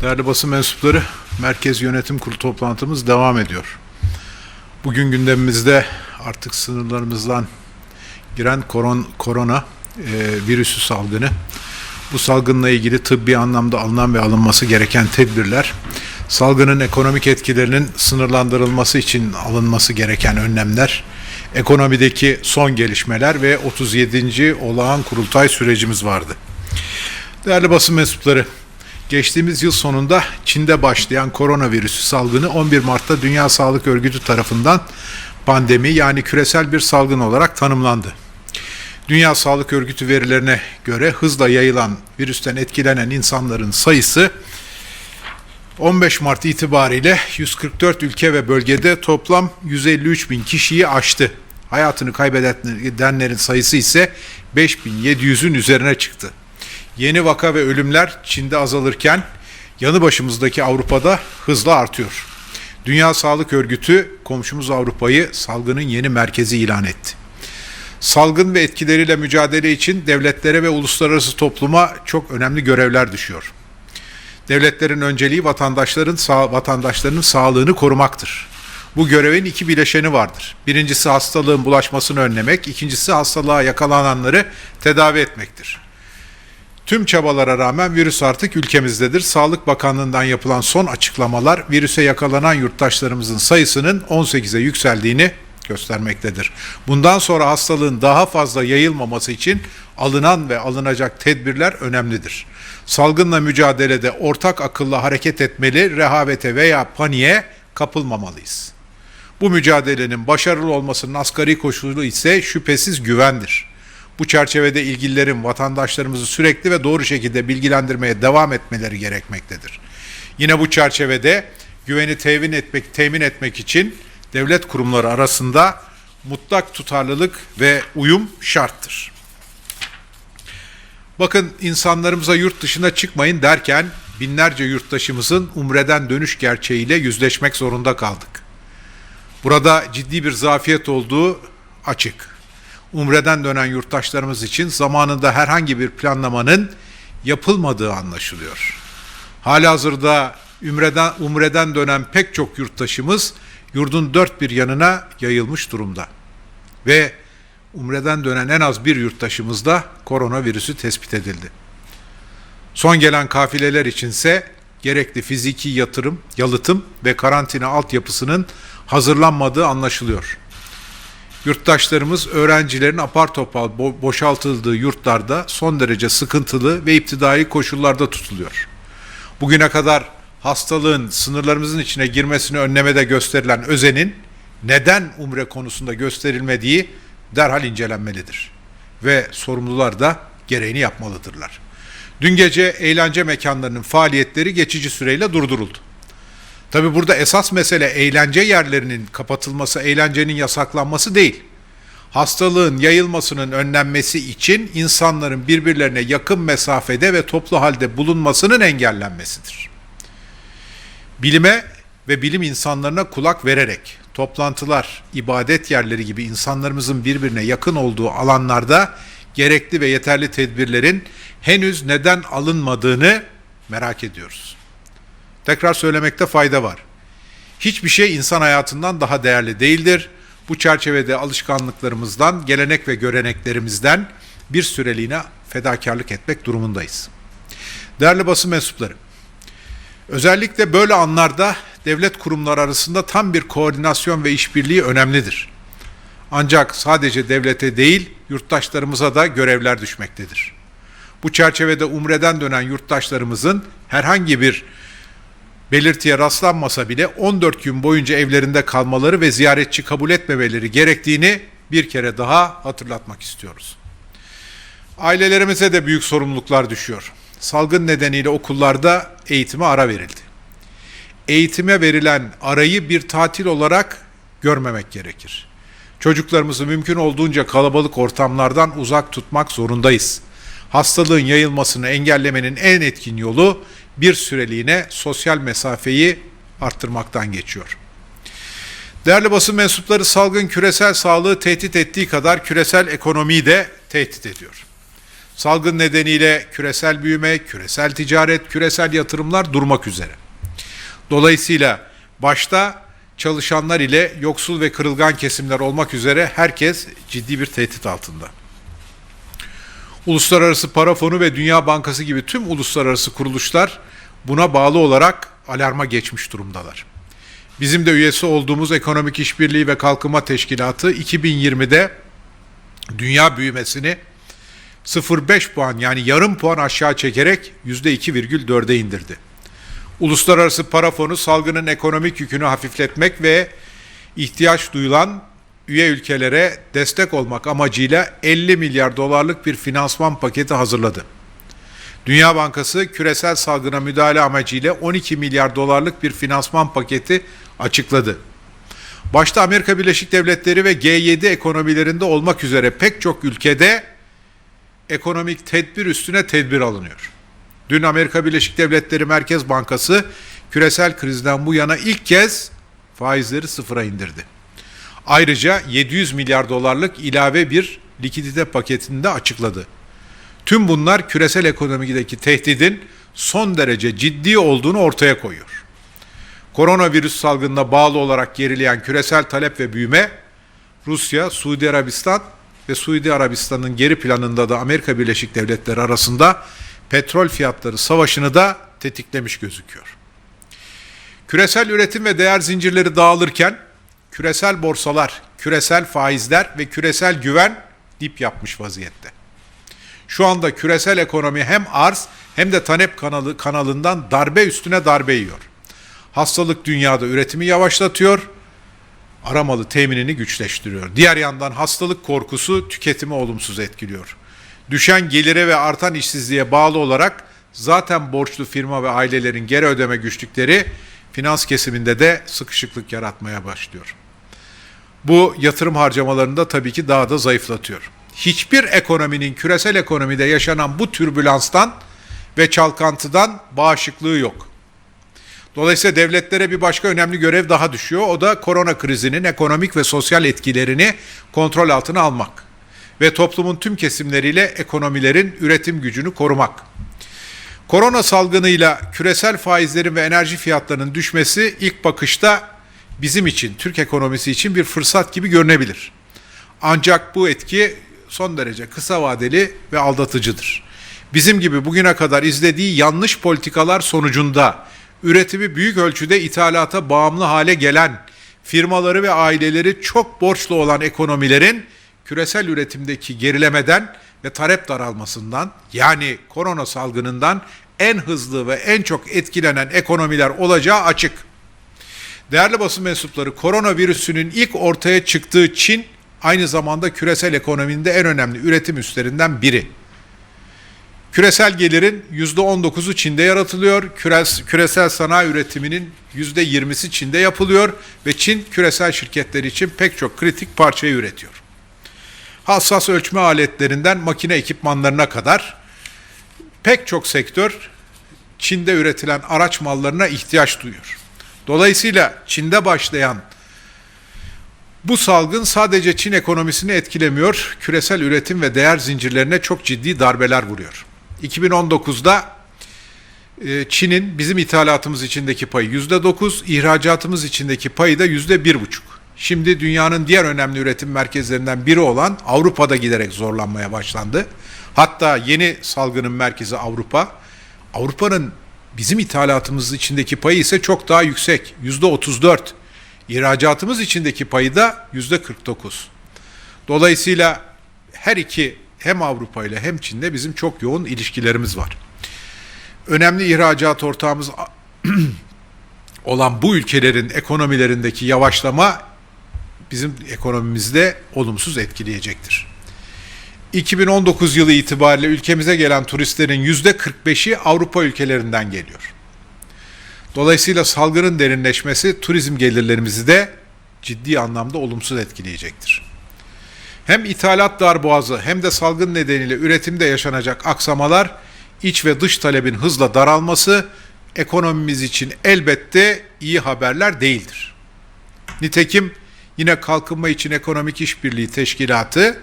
Değerli basın mensupları, Merkez Yönetim Kurulu toplantımız devam ediyor. Bugün gündemimizde artık sınırlarımızdan giren koron, korona e, virüsü salgını, bu salgınla ilgili tıbbi anlamda alınan ve alınması gereken tedbirler, salgının ekonomik etkilerinin sınırlandırılması için alınması gereken önlemler, ekonomideki son gelişmeler ve 37. olağan kurultay sürecimiz vardı. Değerli basın mensupları, geçtiğimiz yıl sonunda Çin'de başlayan koronavirüsü salgını 11 Mart'ta Dünya Sağlık Örgütü tarafından pandemi yani küresel bir salgın olarak tanımlandı. Dünya Sağlık Örgütü verilerine göre hızla yayılan virüsten etkilenen insanların sayısı 15 Mart itibariyle 144 ülke ve bölgede toplam 153 bin kişiyi aştı. Hayatını kaybedenlerin sayısı ise 5700'ün üzerine çıktı. Yeni vaka ve ölümler Çin'de azalırken yanı başımızdaki Avrupa'da hızla artıyor. Dünya Sağlık Örgütü komşumuz Avrupa'yı salgının yeni merkezi ilan etti. Salgın ve etkileriyle mücadele için devletlere ve uluslararası topluma çok önemli görevler düşüyor. Devletlerin önceliği vatandaşların sağ, vatandaşlarının sağlığını korumaktır. Bu görevin iki bileşeni vardır. Birincisi hastalığın bulaşmasını önlemek, ikincisi hastalığa yakalananları tedavi etmektir. Tüm çabalara rağmen virüs artık ülkemizdedir. Sağlık Bakanlığı'ndan yapılan son açıklamalar virüse yakalanan yurttaşlarımızın sayısının 18'e yükseldiğini göstermektedir. Bundan sonra hastalığın daha fazla yayılmaması için alınan ve alınacak tedbirler önemlidir. Salgınla mücadelede ortak akılla hareket etmeli, rehavete veya paniğe kapılmamalıyız. Bu mücadelenin başarılı olmasının asgari koşulu ise şüphesiz güvendir. Bu çerçevede ilgililerin vatandaşlarımızı sürekli ve doğru şekilde bilgilendirmeye devam etmeleri gerekmektedir. Yine bu çerçevede güveni temin etmek, temin etmek için devlet kurumları arasında mutlak tutarlılık ve uyum şarttır. Bakın insanlarımıza yurt dışına çıkmayın derken binlerce yurttaşımızın umreden dönüş gerçeğiyle yüzleşmek zorunda kaldık. Burada ciddi bir zafiyet olduğu açık. Umreden dönen yurttaşlarımız için zamanında herhangi bir planlamanın yapılmadığı anlaşılıyor. Halihazırda Ümreden, Umre'den dönen pek çok yurttaşımız yurdun dört bir yanına yayılmış durumda. Ve Umre'den dönen en az bir yurttaşımızda koronavirüsü tespit edildi. Son gelen kafileler içinse gerekli fiziki yatırım, yalıtım ve karantina altyapısının hazırlanmadığı anlaşılıyor. Yurttaşlarımız öğrencilerin apar topal bo- boşaltıldığı yurtlarda son derece sıkıntılı ve iptidai koşullarda tutuluyor. Bugüne kadar hastalığın sınırlarımızın içine girmesini önlemede gösterilen özenin neden umre konusunda gösterilmediği derhal incelenmelidir. Ve sorumlular da gereğini yapmalıdırlar. Dün gece eğlence mekanlarının faaliyetleri geçici süreyle durduruldu. Tabi burada esas mesele eğlence yerlerinin kapatılması, eğlencenin yasaklanması değil. Hastalığın yayılmasının önlenmesi için insanların birbirlerine yakın mesafede ve toplu halde bulunmasının engellenmesidir. Bilime ve bilim insanlarına kulak vererek toplantılar, ibadet yerleri gibi insanlarımızın birbirine yakın olduğu alanlarda gerekli ve yeterli tedbirlerin henüz neden alınmadığını merak ediyoruz. Tekrar söylemekte fayda var. Hiçbir şey insan hayatından daha değerli değildir. Bu çerçevede alışkanlıklarımızdan, gelenek ve göreneklerimizden bir süreliğine fedakarlık etmek durumundayız. Değerli basın mensupları, özellikle böyle anlarda devlet kurumları arasında tam bir koordinasyon ve işbirliği önemlidir. Ancak sadece devlete değil, yurttaşlarımıza da görevler düşmektedir. Bu çerçevede Umre'den dönen yurttaşlarımızın herhangi bir belirtiye rastlanmasa bile 14 gün boyunca evlerinde kalmaları ve ziyaretçi kabul etmemeleri gerektiğini bir kere daha hatırlatmak istiyoruz. Ailelerimize de büyük sorumluluklar düşüyor. Salgın nedeniyle okullarda eğitime ara verildi. Eğitime verilen arayı bir tatil olarak görmemek gerekir. Çocuklarımızı mümkün olduğunca kalabalık ortamlardan uzak tutmak zorundayız. Hastalığın yayılmasını engellemenin en etkin yolu bir süreliğine sosyal mesafeyi arttırmaktan geçiyor. Değerli basın mensupları salgın küresel sağlığı tehdit ettiği kadar küresel ekonomiyi de tehdit ediyor. Salgın nedeniyle küresel büyüme, küresel ticaret, küresel yatırımlar durmak üzere. Dolayısıyla başta çalışanlar ile yoksul ve kırılgan kesimler olmak üzere herkes ciddi bir tehdit altında. Uluslararası Para Fonu ve Dünya Bankası gibi tüm uluslararası kuruluşlar buna bağlı olarak alarma geçmiş durumdalar. Bizim de üyesi olduğumuz Ekonomik İşbirliği ve Kalkınma Teşkilatı 2020'de dünya büyümesini 0,5 puan yani yarım puan aşağı çekerek %2,4'e indirdi. Uluslararası Para Fonu salgının ekonomik yükünü hafifletmek ve ihtiyaç duyulan üye ülkelere destek olmak amacıyla 50 milyar dolarlık bir finansman paketi hazırladı. Dünya Bankası küresel salgına müdahale amacıyla 12 milyar dolarlık bir finansman paketi açıkladı. Başta Amerika Birleşik Devletleri ve G7 ekonomilerinde olmak üzere pek çok ülkede ekonomik tedbir üstüne tedbir alınıyor. Dün Amerika Birleşik Devletleri Merkez Bankası küresel krizden bu yana ilk kez faizleri sıfıra indirdi. Ayrıca 700 milyar dolarlık ilave bir likidite paketini de açıkladı. Tüm bunlar küresel ekonomideki tehdidin son derece ciddi olduğunu ortaya koyuyor. Koronavirüs salgınına bağlı olarak gerileyen küresel talep ve büyüme, Rusya, Suudi Arabistan ve Suudi Arabistan'ın geri planında da Amerika Birleşik Devletleri arasında petrol fiyatları savaşını da tetiklemiş gözüküyor. Küresel üretim ve değer zincirleri dağılırken küresel borsalar, küresel faizler ve küresel güven dip yapmış vaziyette. Şu anda küresel ekonomi hem arz hem de talep kanalı kanalından darbe üstüne darbe yiyor. Hastalık dünyada üretimi yavaşlatıyor, aramalı teminini güçleştiriyor. Diğer yandan hastalık korkusu tüketimi olumsuz etkiliyor. Düşen gelire ve artan işsizliğe bağlı olarak zaten borçlu firma ve ailelerin geri ödeme güçlükleri finans kesiminde de sıkışıklık yaratmaya başlıyor. Bu yatırım harcamalarını da tabii ki daha da zayıflatıyor. Hiçbir ekonominin küresel ekonomide yaşanan bu türbülanstan ve çalkantıdan bağışıklığı yok. Dolayısıyla devletlere bir başka önemli görev daha düşüyor. O da korona krizinin ekonomik ve sosyal etkilerini kontrol altına almak ve toplumun tüm kesimleriyle ekonomilerin üretim gücünü korumak. Korona salgınıyla küresel faizlerin ve enerji fiyatlarının düşmesi ilk bakışta bizim için, Türk ekonomisi için bir fırsat gibi görünebilir. Ancak bu etki son derece kısa vadeli ve aldatıcıdır. Bizim gibi bugüne kadar izlediği yanlış politikalar sonucunda üretimi büyük ölçüde ithalata bağımlı hale gelen firmaları ve aileleri çok borçlu olan ekonomilerin küresel üretimdeki gerilemeden ve talep daralmasından yani korona salgınından en hızlı ve en çok etkilenen ekonomiler olacağı açık. Değerli basın mensupları koronavirüsünün ilk ortaya çıktığı Çin aynı zamanda küresel ekonominin de en önemli üretim üstlerinden biri. Küresel gelirin %19'u Çin'de yaratılıyor. Küresel sanayi üretiminin %20'si Çin'de yapılıyor ve Çin küresel şirketler için pek çok kritik parçayı üretiyor. Hassas ölçme aletlerinden makine ekipmanlarına kadar pek çok sektör Çin'de üretilen araç mallarına ihtiyaç duyuyor. Dolayısıyla Çin'de başlayan bu salgın sadece Çin ekonomisini etkilemiyor, küresel üretim ve değer zincirlerine çok ciddi darbeler vuruyor. 2019'da e, Çin'in bizim ithalatımız içindeki payı %9, ihracatımız içindeki payı da %1,5. Şimdi dünyanın diğer önemli üretim merkezlerinden biri olan Avrupa'da giderek zorlanmaya başlandı. Hatta yeni salgının merkezi Avrupa. Avrupa'nın bizim ithalatımız içindeki payı ise çok daha yüksek. %34. İhracatımız içindeki payı da %49. Dolayısıyla her iki hem Avrupa ile hem Çin'de bizim çok yoğun ilişkilerimiz var. Önemli ihracat ortağımız olan bu ülkelerin ekonomilerindeki yavaşlama bizim ekonomimizde olumsuz etkileyecektir. 2019 yılı itibariyle ülkemize gelen turistlerin %45'i Avrupa ülkelerinden geliyor. Dolayısıyla salgının derinleşmesi turizm gelirlerimizi de ciddi anlamda olumsuz etkileyecektir. Hem ithalat darboğazı hem de salgın nedeniyle üretimde yaşanacak aksamalar, iç ve dış talebin hızla daralması ekonomimiz için elbette iyi haberler değildir. Nitekim yine Kalkınma için Ekonomik İşbirliği Teşkilatı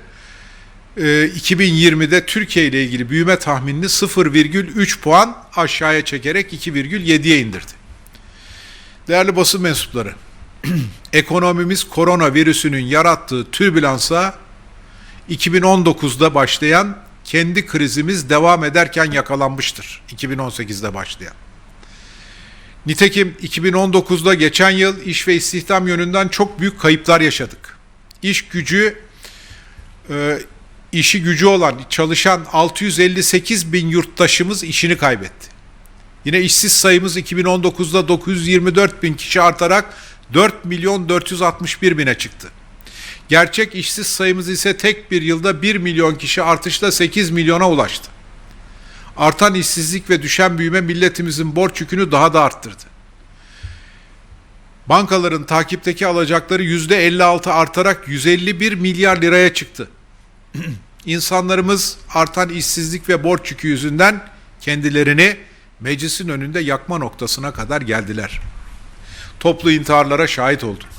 2020'de Türkiye ile ilgili büyüme tahminini 0,3 puan aşağıya çekerek 2,7'ye indirdi. Değerli basın mensupları, ekonomimiz koronavirüsünün yarattığı türbülansa 2019'da başlayan kendi krizimiz devam ederken yakalanmıştır. 2018'de başlayan. Nitekim 2019'da geçen yıl iş ve istihdam yönünden çok büyük kayıplar yaşadık. İş gücü, e, işi gücü olan, çalışan 658 bin yurttaşımız işini kaybetti. Yine işsiz sayımız 2019'da 924 bin kişi artarak 4 milyon 461 bine çıktı. Gerçek işsiz sayımız ise tek bir yılda 1 milyon kişi artışla 8 milyona ulaştı. Artan işsizlik ve düşen büyüme milletimizin borç yükünü daha da arttırdı. Bankaların takipteki alacakları %56 artarak 151 milyar liraya çıktı. İnsanlarımız artan işsizlik ve borç yükü yüzünden kendilerini meclisin önünde yakma noktasına kadar geldiler. Toplu intiharlara şahit olduk.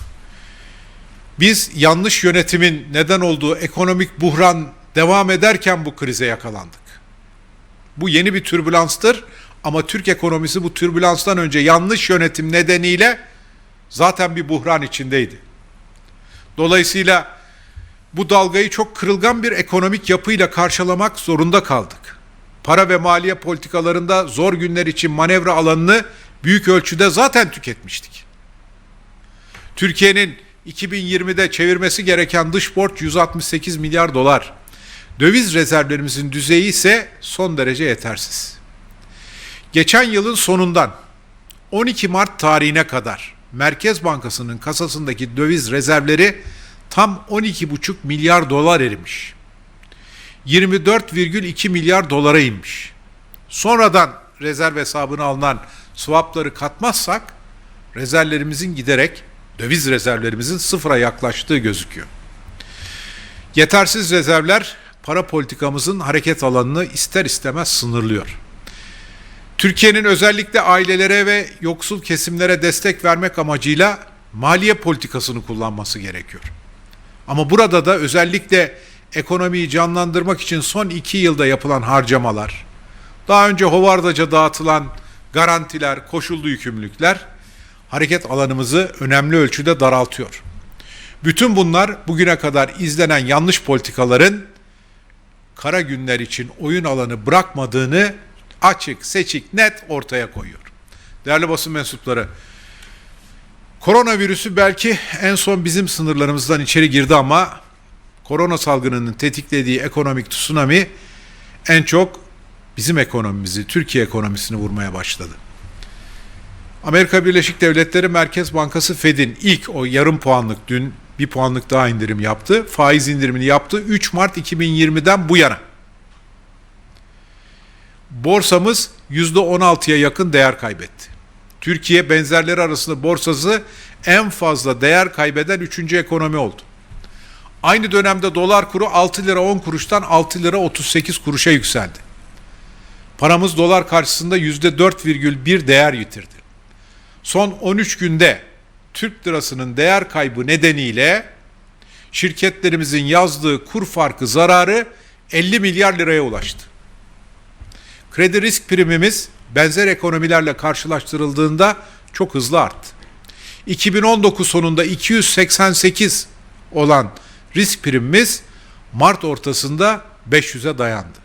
Biz yanlış yönetimin neden olduğu ekonomik buhran devam ederken bu krize yakalandık. Bu yeni bir türbülanstır ama Türk ekonomisi bu türbülanstan önce yanlış yönetim nedeniyle zaten bir buhran içindeydi. Dolayısıyla bu dalgayı çok kırılgan bir ekonomik yapıyla karşılamak zorunda kaldık. Para ve maliye politikalarında zor günler için manevra alanını büyük ölçüde zaten tüketmiştik. Türkiye'nin 2020'de çevirmesi gereken dış borç 168 milyar dolar. Döviz rezervlerimizin düzeyi ise son derece yetersiz. Geçen yılın sonundan 12 Mart tarihine kadar Merkez Bankası'nın kasasındaki döviz rezervleri tam 12,5 milyar dolar erimiş. 24,2 milyar dolara inmiş. Sonradan rezerv hesabına alınan swapları katmazsak rezervlerimizin giderek döviz rezervlerimizin sıfıra yaklaştığı gözüküyor. Yetersiz rezervler para politikamızın hareket alanını ister istemez sınırlıyor. Türkiye'nin özellikle ailelere ve yoksul kesimlere destek vermek amacıyla maliye politikasını kullanması gerekiyor. Ama burada da özellikle ekonomiyi canlandırmak için son iki yılda yapılan harcamalar, daha önce hovardaca dağıtılan garantiler, koşullu yükümlülükler hareket alanımızı önemli ölçüde daraltıyor. Bütün bunlar bugüne kadar izlenen yanlış politikaların kara günler için oyun alanı bırakmadığını açık, seçik, net ortaya koyuyor. Değerli basın mensupları, koronavirüsü belki en son bizim sınırlarımızdan içeri girdi ama korona salgınının tetiklediği ekonomik tsunami en çok bizim ekonomimizi, Türkiye ekonomisini vurmaya başladı. Amerika Birleşik Devletleri Merkez Bankası Fed'in ilk o yarım puanlık dün bir puanlık daha indirim yaptı. Faiz indirimini yaptı 3 Mart 2020'den bu yana. Borsamız %16'ya yakın değer kaybetti. Türkiye benzerleri arasında borsası en fazla değer kaybeden 3. ekonomi oldu. Aynı dönemde dolar kuru 6 lira 10 kuruştan 6 lira 38 kuruşa yükseldi. Paramız dolar karşısında %4,1 değer yitirdi. Son 13 günde Türk lirasının değer kaybı nedeniyle şirketlerimizin yazdığı kur farkı zararı 50 milyar liraya ulaştı. Kredi risk primimiz benzer ekonomilerle karşılaştırıldığında çok hızlı arttı. 2019 sonunda 288 olan risk primimiz Mart ortasında 500'e dayandı.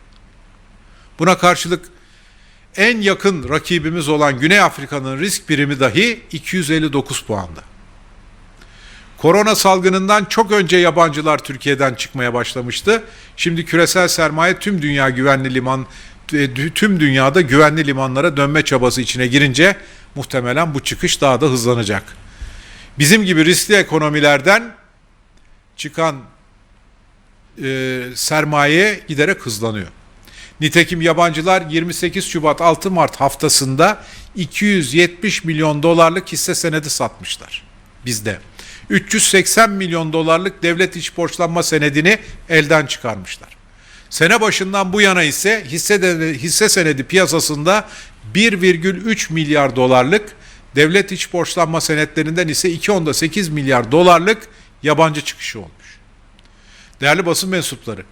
Buna karşılık en yakın rakibimiz olan Güney Afrika'nın risk primi dahi 259 puanda. Korona salgınından çok önce yabancılar Türkiye'den çıkmaya başlamıştı. Şimdi küresel sermaye tüm dünya güvenli liman tüm dünyada güvenli limanlara dönme çabası içine girince muhtemelen bu çıkış daha da hızlanacak. Bizim gibi riskli ekonomilerden çıkan e, sermaye giderek hızlanıyor. Nitekim yabancılar 28 Şubat 6 Mart haftasında 270 milyon dolarlık hisse senedi satmışlar bizde. 380 milyon dolarlık devlet iç borçlanma senedini elden çıkarmışlar. Sene başından bu yana ise hisse, de, hisse senedi piyasasında 1,3 milyar dolarlık devlet iç borçlanma senetlerinden ise 2.8 milyar dolarlık yabancı çıkışı olmuş. Değerli basın mensupları,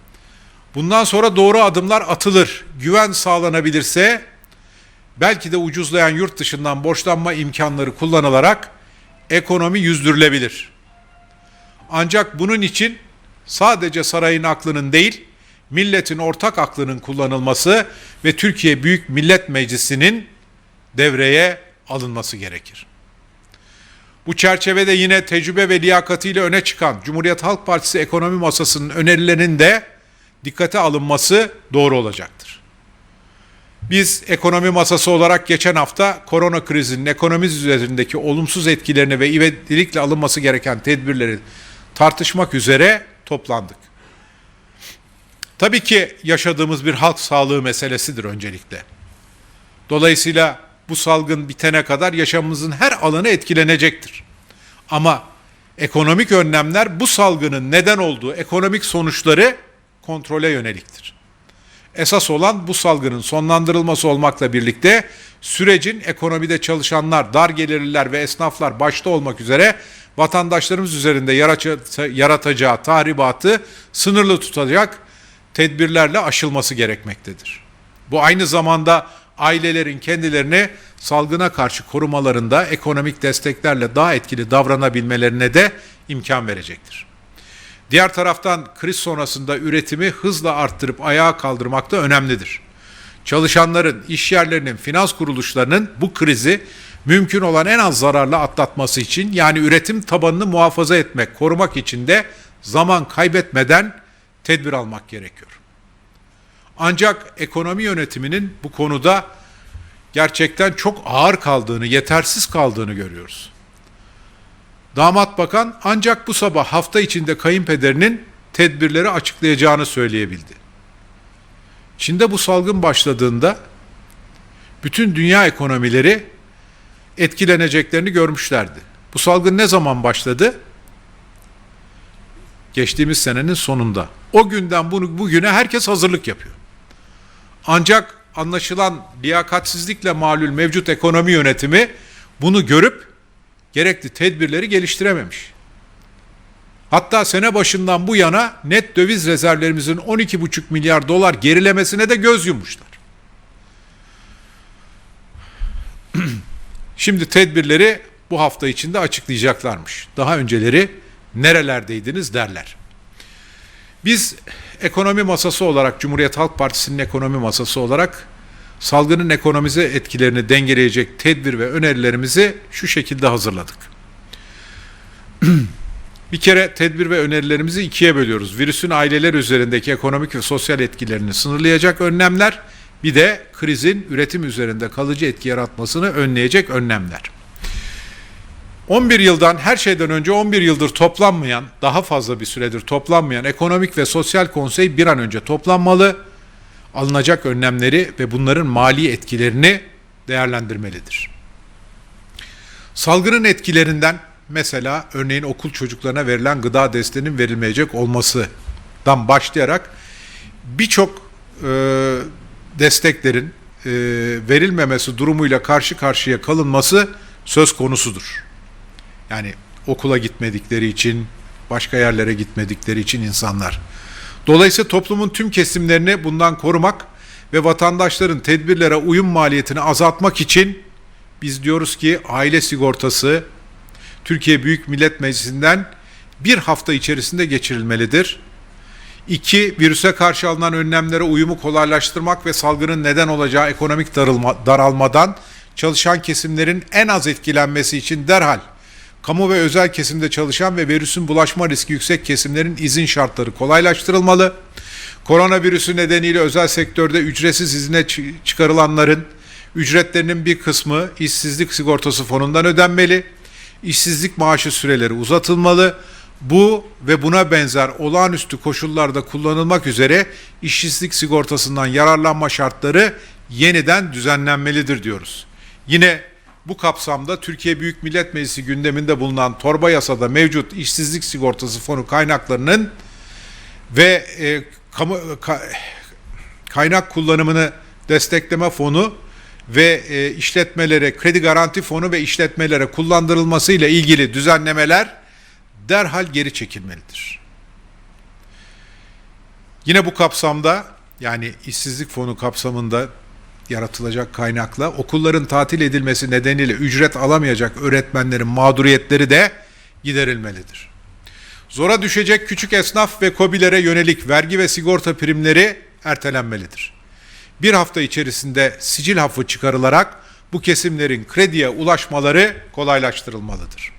Bundan sonra doğru adımlar atılır. Güven sağlanabilirse belki de ucuzlayan yurt dışından borçlanma imkanları kullanılarak ekonomi yüzdürülebilir. Ancak bunun için sadece sarayın aklının değil, milletin ortak aklının kullanılması ve Türkiye Büyük Millet Meclisi'nin devreye alınması gerekir. Bu çerçevede yine tecrübe ve liyakatiyle öne çıkan Cumhuriyet Halk Partisi ekonomi masasının önerilerinin de dikkate alınması doğru olacaktır. Biz ekonomi masası olarak geçen hafta korona krizinin ekonomimiz üzerindeki olumsuz etkilerini ve ivedilikle alınması gereken tedbirleri tartışmak üzere toplandık. Tabii ki yaşadığımız bir halk sağlığı meselesidir öncelikle. Dolayısıyla bu salgın bitene kadar yaşamımızın her alanı etkilenecektir. Ama ekonomik önlemler bu salgının neden olduğu ekonomik sonuçları kontrole yöneliktir. Esas olan bu salgının sonlandırılması olmakla birlikte sürecin ekonomide çalışanlar, dar gelirliler ve esnaflar başta olmak üzere vatandaşlarımız üzerinde yaratacağı tahribatı sınırlı tutacak tedbirlerle aşılması gerekmektedir. Bu aynı zamanda ailelerin kendilerini salgına karşı korumalarında ekonomik desteklerle daha etkili davranabilmelerine de imkan verecektir. Diğer taraftan kriz sonrasında üretimi hızla arttırıp ayağa kaldırmak da önemlidir. Çalışanların, iş yerlerinin, finans kuruluşlarının bu krizi mümkün olan en az zararla atlatması için yani üretim tabanını muhafaza etmek, korumak için de zaman kaybetmeden tedbir almak gerekiyor. Ancak ekonomi yönetiminin bu konuda gerçekten çok ağır kaldığını, yetersiz kaldığını görüyoruz. Damat bakan ancak bu sabah hafta içinde kayınpederinin tedbirleri açıklayacağını söyleyebildi. Çin'de bu salgın başladığında bütün dünya ekonomileri etkileneceklerini görmüşlerdi. Bu salgın ne zaman başladı? Geçtiğimiz senenin sonunda. O günden bunu bugüne herkes hazırlık yapıyor. Ancak anlaşılan liyakatsizlikle malul mevcut ekonomi yönetimi bunu görüp gerekli tedbirleri geliştirememiş. Hatta sene başından bu yana net döviz rezervlerimizin 12,5 milyar dolar gerilemesine de göz yummuşlar. Şimdi tedbirleri bu hafta içinde açıklayacaklarmış. Daha önceleri nerelerdeydiniz derler. Biz ekonomi masası olarak Cumhuriyet Halk Partisi'nin ekonomi masası olarak salgının ekonomize etkilerini dengeleyecek tedbir ve önerilerimizi şu şekilde hazırladık. Bir kere tedbir ve önerilerimizi ikiye bölüyoruz. Virüsün aileler üzerindeki ekonomik ve sosyal etkilerini sınırlayacak önlemler, bir de krizin üretim üzerinde kalıcı etki yaratmasını önleyecek önlemler. 11 yıldan her şeyden önce 11 yıldır toplanmayan, daha fazla bir süredir toplanmayan Ekonomik ve Sosyal Konsey bir an önce toplanmalı, alınacak önlemleri ve bunların mali etkilerini değerlendirmelidir. Salgının etkilerinden mesela örneğin okul çocuklarına verilen gıda desteğinin verilmeyecek olmasından başlayarak birçok e, desteklerin e, verilmemesi durumuyla karşı karşıya kalınması söz konusudur. Yani okula gitmedikleri için, başka yerlere gitmedikleri için insanlar. Dolayısıyla toplumun tüm kesimlerini bundan korumak ve vatandaşların tedbirlere uyum maliyetini azaltmak için biz diyoruz ki aile sigortası Türkiye Büyük Millet Meclisi'nden bir hafta içerisinde geçirilmelidir. İki, virüse karşı alınan önlemlere uyumu kolaylaştırmak ve salgının neden olacağı ekonomik darılma, daralmadan çalışan kesimlerin en az etkilenmesi için derhal kamu ve özel kesimde çalışan ve virüsün bulaşma riski yüksek kesimlerin izin şartları kolaylaştırılmalı. Koronavirüsü nedeniyle özel sektörde ücretsiz izine çıkarılanların ücretlerinin bir kısmı işsizlik sigortası fonundan ödenmeli. İşsizlik maaşı süreleri uzatılmalı. Bu ve buna benzer olağanüstü koşullarda kullanılmak üzere işsizlik sigortasından yararlanma şartları yeniden düzenlenmelidir diyoruz. Yine bu kapsamda Türkiye Büyük Millet Meclisi gündeminde bulunan torba yasada mevcut işsizlik sigortası fonu kaynaklarının ve e, kamu ka, kaynak kullanımını destekleme fonu ve e, işletmelere kredi garanti fonu ve işletmelere kullandırılması ile ilgili düzenlemeler derhal geri çekilmelidir. Yine bu kapsamda yani işsizlik fonu kapsamında yaratılacak kaynakla okulların tatil edilmesi nedeniyle ücret alamayacak öğretmenlerin mağduriyetleri de giderilmelidir. Zora düşecek küçük esnaf ve kobilere yönelik vergi ve sigorta primleri ertelenmelidir. Bir hafta içerisinde sicil hafı çıkarılarak bu kesimlerin krediye ulaşmaları kolaylaştırılmalıdır.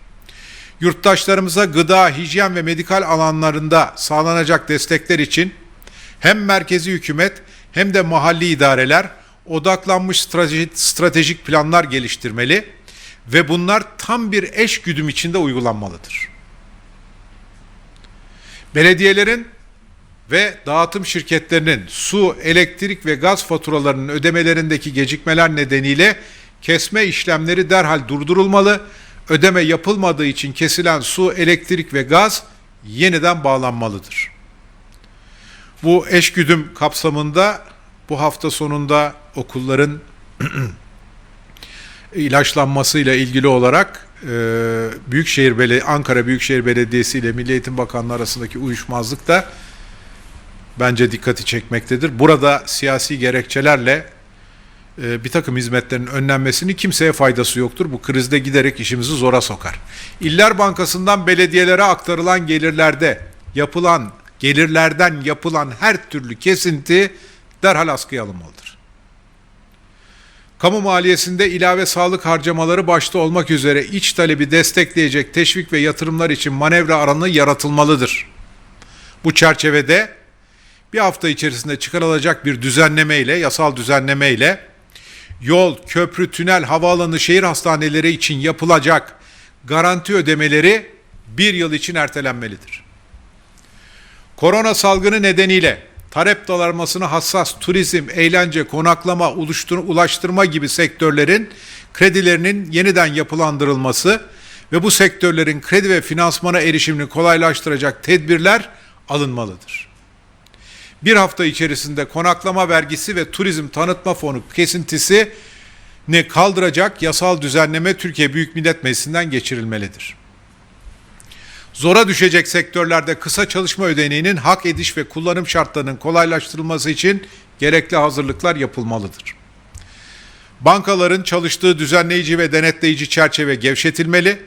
Yurttaşlarımıza gıda, hijyen ve medikal alanlarında sağlanacak destekler için hem merkezi hükümet hem de mahalli idareler odaklanmış strateji- stratejik planlar geliştirmeli ve bunlar tam bir eş güdüm içinde uygulanmalıdır. Belediyelerin ve dağıtım şirketlerinin su, elektrik ve gaz faturalarının ödemelerindeki gecikmeler nedeniyle kesme işlemleri derhal durdurulmalı. Ödeme yapılmadığı için kesilen su, elektrik ve gaz yeniden bağlanmalıdır. Bu eşgüdüm kapsamında bu hafta sonunda okulların ilaçlanmasıyla ilgili olarak e, Büyükşehir Bele Ankara Büyükşehir Belediyesi ile Milli Eğitim Bakanlığı arasındaki uyuşmazlık da bence dikkati çekmektedir. Burada siyasi gerekçelerle e, bir takım hizmetlerin önlenmesinin kimseye faydası yoktur. Bu krizde giderek işimizi zora sokar. İller Bankası'ndan belediyelere aktarılan gelirlerde yapılan gelirlerden yapılan her türlü kesinti derhal askıya alınmalıdır. Kamu maliyesinde ilave sağlık harcamaları başta olmak üzere iç talebi destekleyecek teşvik ve yatırımlar için manevra alanı yaratılmalıdır. Bu çerçevede bir hafta içerisinde çıkarılacak bir düzenlemeyle, yasal düzenlemeyle yol, köprü, tünel, havaalanı, şehir hastaneleri için yapılacak garanti ödemeleri bir yıl için ertelenmelidir. Korona salgını nedeniyle talep daralmasına hassas turizm, eğlence, konaklama, ulaştırma gibi sektörlerin kredilerinin yeniden yapılandırılması ve bu sektörlerin kredi ve finansmana erişimini kolaylaştıracak tedbirler alınmalıdır. Bir hafta içerisinde konaklama vergisi ve turizm tanıtma fonu kesintisi ne kaldıracak yasal düzenleme Türkiye Büyük Millet Meclisi'nden geçirilmelidir. Zora düşecek sektörlerde kısa çalışma ödeneğinin hak ediş ve kullanım şartlarının kolaylaştırılması için gerekli hazırlıklar yapılmalıdır. Bankaların çalıştığı düzenleyici ve denetleyici çerçeve gevşetilmeli.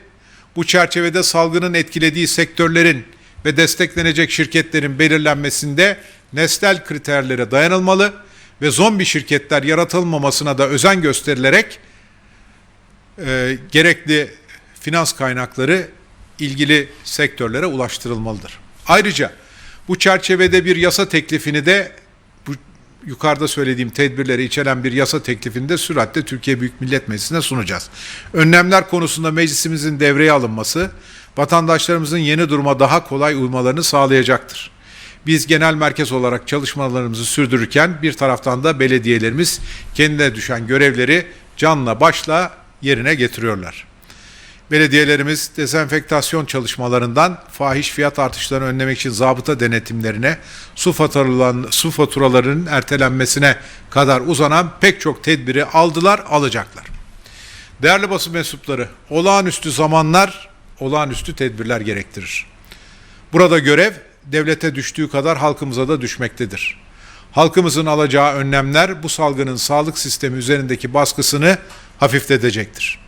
Bu çerçevede salgının etkilediği sektörlerin ve desteklenecek şirketlerin belirlenmesinde nesnel kriterlere dayanılmalı ve zombi şirketler yaratılmamasına da özen gösterilerek e, gerekli finans kaynakları ilgili sektörlere ulaştırılmalıdır. Ayrıca bu çerçevede bir yasa teklifini de bu yukarıda söylediğim tedbirleri içeren bir yasa teklifini de süratle Türkiye Büyük Millet Meclisi'ne sunacağız. Önlemler konusunda meclisimizin devreye alınması vatandaşlarımızın yeni duruma daha kolay uymalarını sağlayacaktır. Biz genel merkez olarak çalışmalarımızı sürdürürken bir taraftan da belediyelerimiz kendine düşen görevleri canla başla yerine getiriyorlar. Belediyelerimiz dezenfektasyon çalışmalarından fahiş fiyat artışlarını önlemek için zabıta denetimlerine, su, faturalarının, su faturalarının ertelenmesine kadar uzanan pek çok tedbiri aldılar, alacaklar. Değerli basın mensupları, olağanüstü zamanlar, olağanüstü tedbirler gerektirir. Burada görev devlete düştüğü kadar halkımıza da düşmektedir. Halkımızın alacağı önlemler bu salgının sağlık sistemi üzerindeki baskısını hafifletecektir.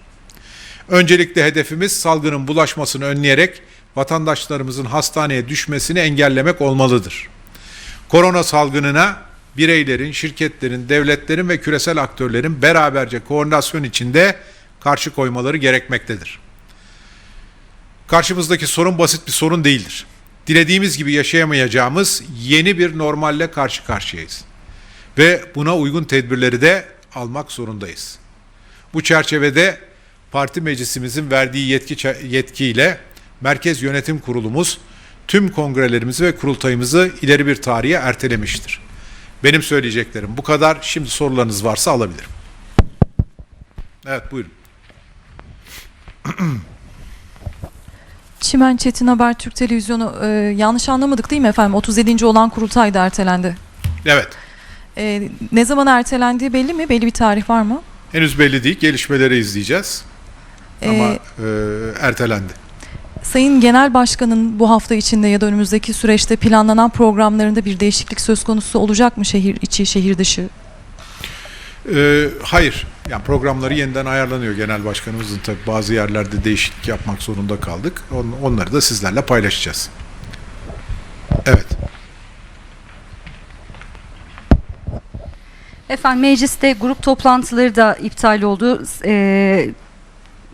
Öncelikle hedefimiz salgının bulaşmasını önleyerek vatandaşlarımızın hastaneye düşmesini engellemek olmalıdır. Korona salgınına bireylerin, şirketlerin, devletlerin ve küresel aktörlerin beraberce koordinasyon içinde karşı koymaları gerekmektedir. Karşımızdaki sorun basit bir sorun değildir. Dilediğimiz gibi yaşayamayacağımız yeni bir normalle karşı karşıyayız. Ve buna uygun tedbirleri de almak zorundayız. Bu çerçevede parti meclisimizin verdiği yetki yetkiyle Merkez Yönetim Kurulumuz tüm kongrelerimizi ve kurultayımızı ileri bir tarihe ertelemiştir. Benim söyleyeceklerim bu kadar. Şimdi sorularınız varsa alabilirim. Evet buyurun. Çimen Çetin Haber Türk Televizyonu e, yanlış anlamadık değil mi efendim? 37. olan kurultay da ertelendi. Evet. E, ne zaman ertelendiği belli mi? Belli bir tarih var mı? Henüz belli değil. Gelişmeleri izleyeceğiz. E, Ama e, ertelendi. Sayın Genel Başkan'ın bu hafta içinde ya da önümüzdeki süreçte planlanan programlarında bir değişiklik söz konusu olacak mı şehir içi, şehir dışı? Ee, hayır. Yani programları yeniden ayarlanıyor genel başkanımızın tabii bazı yerlerde değişiklik yapmak zorunda kaldık. On- Onları da sizlerle paylaşacağız. Evet. Efendim mecliste grup toplantıları da iptal oldu. Ee,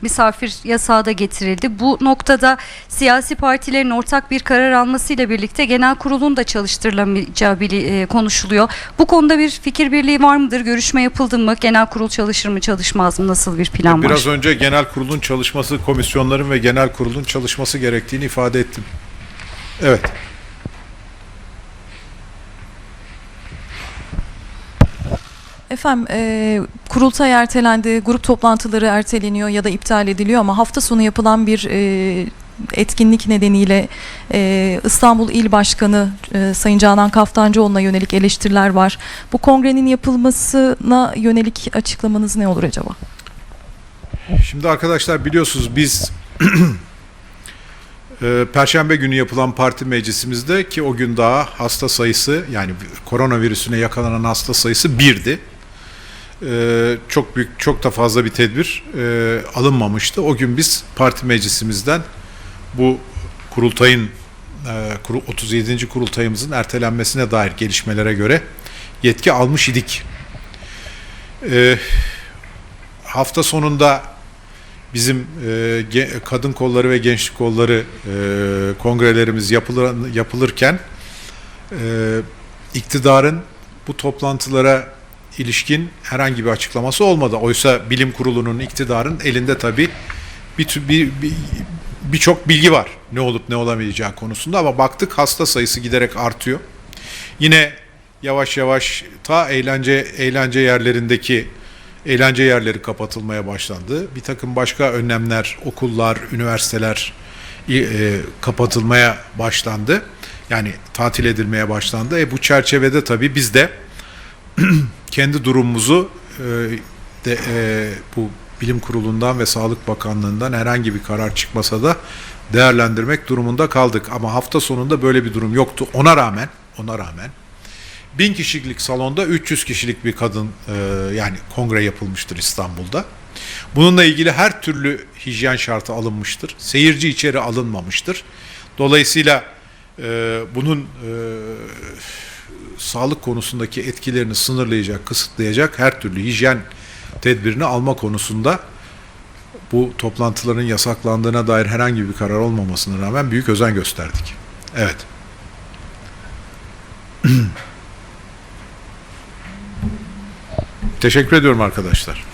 misafir yasağı da getirildi. Bu noktada siyasi partilerin ortak bir karar almasıyla birlikte genel kurulun da çalıştırılamayacağı bili- e, konuşuluyor. Bu konuda bir fikir birliği var mıdır? Görüşme yapıldı mı? Genel kurul çalışır mı çalışmaz mı? Nasıl bir plan Biraz var? önce genel kurulun çalışması, komisyonların ve genel kurulun çalışması gerektiğini ifade ettim. Evet. Efendim e, kurultay ertelendi, grup toplantıları erteleniyor ya da iptal ediliyor ama hafta sonu yapılan bir e, etkinlik nedeniyle e, İstanbul İl Başkanı e, Sayın Canan Kaftancıoğlu'na yönelik eleştiriler var. Bu kongrenin yapılmasına yönelik açıklamanız ne olur acaba? Şimdi arkadaşlar biliyorsunuz biz e, Perşembe günü yapılan parti meclisimizde ki o gün daha hasta sayısı yani koronavirüsüne yakalanan hasta sayısı birdi. E, çok büyük, çok da fazla bir tedbir e, alınmamıştı. O gün biz parti meclisimizden bu kurultayın e, kuru- 37. kurultayımızın ertelenmesine dair gelişmelere göre yetki almış idik. E, hafta sonunda bizim e, kadın kolları ve gençlik kolları e, kongrelerimiz yapılır, yapılırken e, iktidarın bu toplantılara ilişkin herhangi bir açıklaması olmadı. Oysa bilim kurulunun iktidarın elinde tabii bir tü- bir bir- birçok bilgi var ne olup ne olamayacağı konusunda ama baktık hasta sayısı giderek artıyor. Yine yavaş yavaş ta eğlence eğlence yerlerindeki eğlence yerleri kapatılmaya başlandı. Bir takım başka önlemler, okullar, üniversiteler e, kapatılmaya başlandı. Yani tatil edilmeye başlandı. E, bu çerçevede tabii biz de kendi durumumuzu e, de, e, bu bilim kurulundan ve Sağlık Bakanlığı'ndan herhangi bir karar çıkmasa da değerlendirmek durumunda kaldık. Ama hafta sonunda böyle bir durum yoktu. Ona rağmen, ona rağmen 1000 kişilik salonda 300 kişilik bir kadın e, yani kongre yapılmıştır İstanbul'da. Bununla ilgili her türlü hijyen şartı alınmıştır. Seyirci içeri alınmamıştır. Dolayısıyla bunun sağlık konusundaki etkilerini sınırlayacak, kısıtlayacak her türlü hijyen tedbirini alma konusunda bu toplantıların yasaklandığına dair herhangi bir karar olmamasına rağmen büyük özen gösterdik. Evet. Teşekkür ediyorum arkadaşlar.